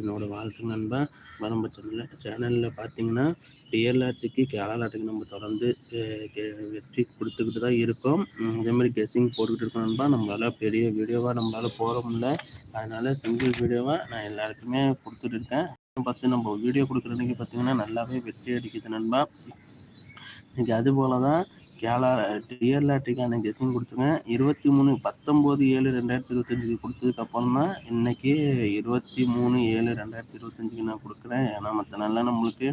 என்னோட வாழ்த்து நண்பா இப்ப நம்ம சேனல்ல சேனல்ல பார்த்தீங்கன்னா ரியல் கேரளாட்டுக்கு நம்ம தொடர்ந்து வெற்றி கொடுத்துக்கிட்டு தான் இருக்கோம். இதே மாதிரி கெஸ்ஸிங் போட்டுக்கிட்டு இருக்கோம் நண்பா. நம்மளால பெரிய வீடியோவாக நம்மளால போட முடியல. அதனால சிங்கிள் வீடியோவாக நான் எல்லாருக்குமே கொடுத்துட்டு இருக்கேன். பார்த்து நம்ம வீடியோ கொடுக்குற அன்னைக்கு பார்த்தீங்கன்னா நல்லாவே வெற்றி அடிக்குது நண்பா. இன்னைக்கு அது போலதான் கேலா ரியல் லாட்ரிக்கான கெஸ்ஸிங் கொடுத்துருங்க இருபத்தி மூணு பத்தொம்போது ஏழு ரெண்டாயிரத்தி இருபத்தஞ்சுக்கு கொடுத்ததுக்கு அப்புறம் தான் இன்னைக்கு இருபத்தி மூணு ஏழு ரெண்டாயிரத்தி இருபத்தஞ்சுக்கு நான் கொடுக்குறேன். ஏன்னா மற்ற நாளில் நம்மளுக்கு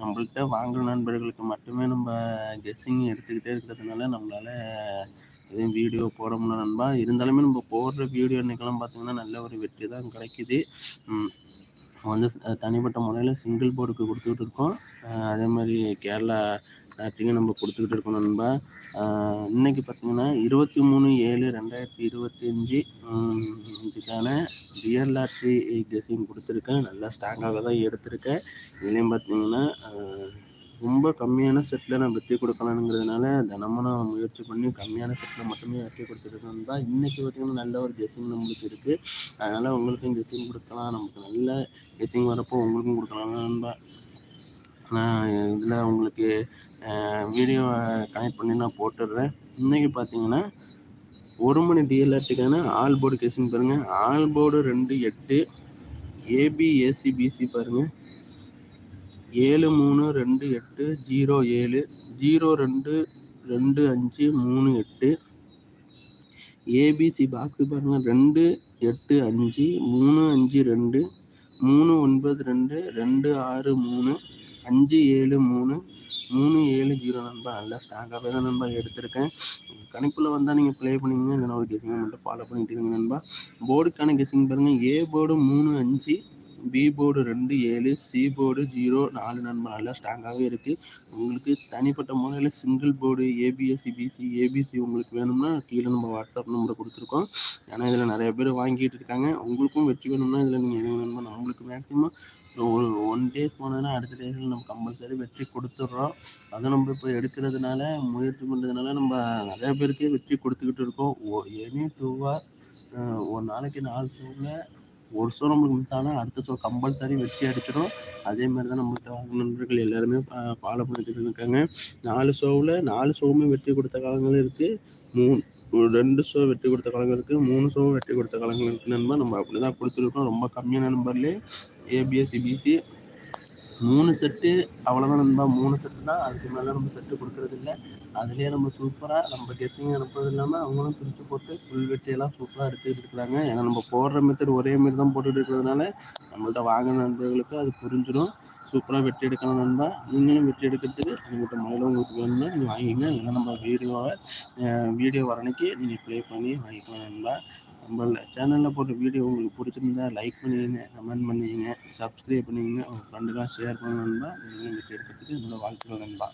நம்மள்கிட்ட வாங்குற நண்பர்களுக்கு மட்டுமே நம்ம கெஸ்ஸிங் எடுத்துக்கிட்டே இருக்கிறதுனால நம்மளால எதுவும் வீடியோ போட முடியல நண்பா. இருந்தாலுமே நம்ம போடுற வீடியோ இன்றைக்கெல்லாம் பாத்தீங்கன்னா நல்ல ஒரு வெற்றி தான் கிடைக்குது வந்து தனிப்பட்ட முறையில் சிங்கிள் போர்டுக்கு கொடுத்துக்கிட்டு இருக்கோம். அதே மாதிரி கேரளா லாட்ரிக்கும் நம்ம கொடுத்துக்கிட்டு இருக்கோம் நண்பா. இன்னைக்கு பார்த்திங்கன்னா இருபத்தி மூணு ஏழு ரெண்டாயிரத்தி இருபத்தஞ்சி இதுக்கான ரியல் லாட்ரி கெஸிங் கொடுத்துருக்கேன். நல்லா ஸ்ட்ராங்காக தான் எடுத்திருக்கேன். இதுலேயும் பார்த்தீங்கன்னா ரொம்ப கம்மியான செட்டில் நான் வெற்றி கொடுக்கலானுங்கிறதுனால தினமும் நான் முயற்சி பண்ணி கம்மியான செட்டில் மட்டுமே வெற்றி கொடுத்துட்டு தான் இன்றைக்கி பார்த்திங்கன்னா நல்ல ஒரு கெஸ்ஸிங் நம்மளுக்கு இருக்குது அதனால் உங்களுக்கும் கெஸ்ஸிங் கொடுக்கலாம். நமக்கு நல்ல கெஸ்ஸிங் வரப்போ உங்களுக்கும் கொடுக்கலாம் நான் இதில் உங்களுக்கு வீடியோவை கனெக்ட் பண்ணி நான் போட்டுடுறேன். இன்றைக்கி பார்த்தீங்கன்னா ஒரு மணி டிஎல்ஆர்டிக்கான ஆல் போர்டு கெஸ்ஸிங் பாருங்கள் ஆல் போர்டு ரெண்டு எட்டு ஏபிஏசிபிசி பாருங்கள் ஏழு மூணு ரெண்டு எட்டு ஜீரோ ஏழு ஜீரோ ரெண்டு ரெண்டு அஞ்சு மூணு எட்டு ஏபிசி பாக்ஸு பாருங்கள் ரெண்டு எட்டு அஞ்சு மூணு அஞ்சு ரெண்டு மூணு ஒன்பது ரெண்டு ரெண்டு ஆறு மூணு அஞ்சு ஏழு மூணு மூணு ஏழு ஜீரோ நண்பா. நல்லா ஸ்ட்ராங்காகவே தான் நண்பா எடுத்திருக்கேன். கணிப்பில் வந்தால் நீங்கள் ப்ளே பண்ணிங்கன்னா இல்லைனா ஒரு கெஸிங்கை மட்டும் ஃபாலோ பண்ணிட்டு இருங்க நண்பா. போர்டுக்கான கெஸிங் பாருங்கள் ஏ போர்டு மூணு அஞ்சு பி போர்டு ரெண்டு ஏழு சி போர்டு ஜீரோ நாலு நண்பர் நல்லா ஸ்ட்ராங்காகவே இருக்குது உங்களுக்கு தனிப்பட்ட முறையில் single board ABSC BC ABC உங்களுக்கு வேணும்னா கீழே நம்ம வாட்ஸ்அப் நம்பரை கொடுத்துருக்கோம். ஏன்னா இதில் நிறைய பேர் வாங்கிட்டு இருக்காங்க. உங்களுக்கும் வெற்றி வேணும்னா இதில் நீங்கள் எதுவும் வேணுமோ நம்மளுக்கு மேக்ஸிமம் ஒரு ஒன் டேஸ் போனதுன்னா அடுத்த டேஸில் நம்ம கம்பல்சரி வெற்றி கொடுத்துட்றோம். அதுவும் நம்ம இப்போ எடுக்கிறதுனால முயற்சி பண்ணுறதுனால நம்ம நிறைய பேருக்கே வெற்றி கொடுத்துக்கிட்டு இருக்கோம். ஓ எனி டூவாக ஒரு நாளைக்கு நாலு ஷோவில் ஒரு ஷோ நம்மளுக்கு மிஸ் ஆனால் அடுத்த ஷோ கம்பல்சரி வெற்றி அடிச்சிடும் அதே மாதிரி தான் நம்மகிட்ட நண்பர்கள் எல்லாருமே ஃபாலோ பண்ணிட்டு இருக்காங்க. நாலு ஷோவில் நாலு ஷோவுமே வெற்றி கொடுத்த காலங்களும் இருக்குது மூணு ஒரு ரெண்டு ஷோ வெற்றி கொடுத்த காலங்கள் இருக்குது மூணு ஷோவும் வெற்றி கொடுத்த காலங்கள் இருக்குது நண்பா நம்ம அப்படி தான் கொடுத்துருக்கோம். ரொம்ப கம்மியான நம்பர்லேயே A P S C P C மூணு செட்டு அவ்வளோதான் நண்பா. மூணு செட்டு தான். அதுக்கு மேலே நம்ம செட்டு கொடுக்குறது இல்லை. அதுலேயே நம்ம சூப்பராக நம்ம கெஸ்ஸிங் அனுப்புறது இல்லாமல் அவங்களும் பிரித்து போட்டு புல் வெட்டியெல்லாம் சூப்பராக எடுத்துக்கிட்டு இருக்கிறாங்க. ஏன்னா நம்ம போடுற மெத்தட் ஒரே மாரி தான் போட்டுகிட்டு இருக்கிறதுனால நம்மள்ட்ட வாங்கின நண்பர்களுக்கு அது புரிஞ்சிடும் சூப்பராக வெட்டி எடுக்கணும் நண்பா. நீங்களும் வெட்டி எடுக்கிறதுக்கு உங்கள்கிட்ட மழையில் உங்களுக்கு வேணும்னா நீங்கள் வாங்கிங்க ஏன்னா நம்ம வீடியோவை வீடியோ வர அன்னைக்கு நீங்கள் ப்ளே பண்ணி வாங்கிக்கலாம் நண்பா. நம்ம சேனலில் போட்ட வீடியோ உங்களுக்கு பிடிச்சிருந்தா லைக் பண்ணிடுங்க கமெண்ட் பண்ணிக்கங்க சப்ஸ்கிரைப் பண்ணிக்கங்க உங்கள் ஃப்ரெண்டுக்கெலாம் ஷேர் பண்ண நீங்கள் நீங்களும் எடுக்கிறதுக்கு என்னோடய வாழ்த்துக்கள் நண்பா.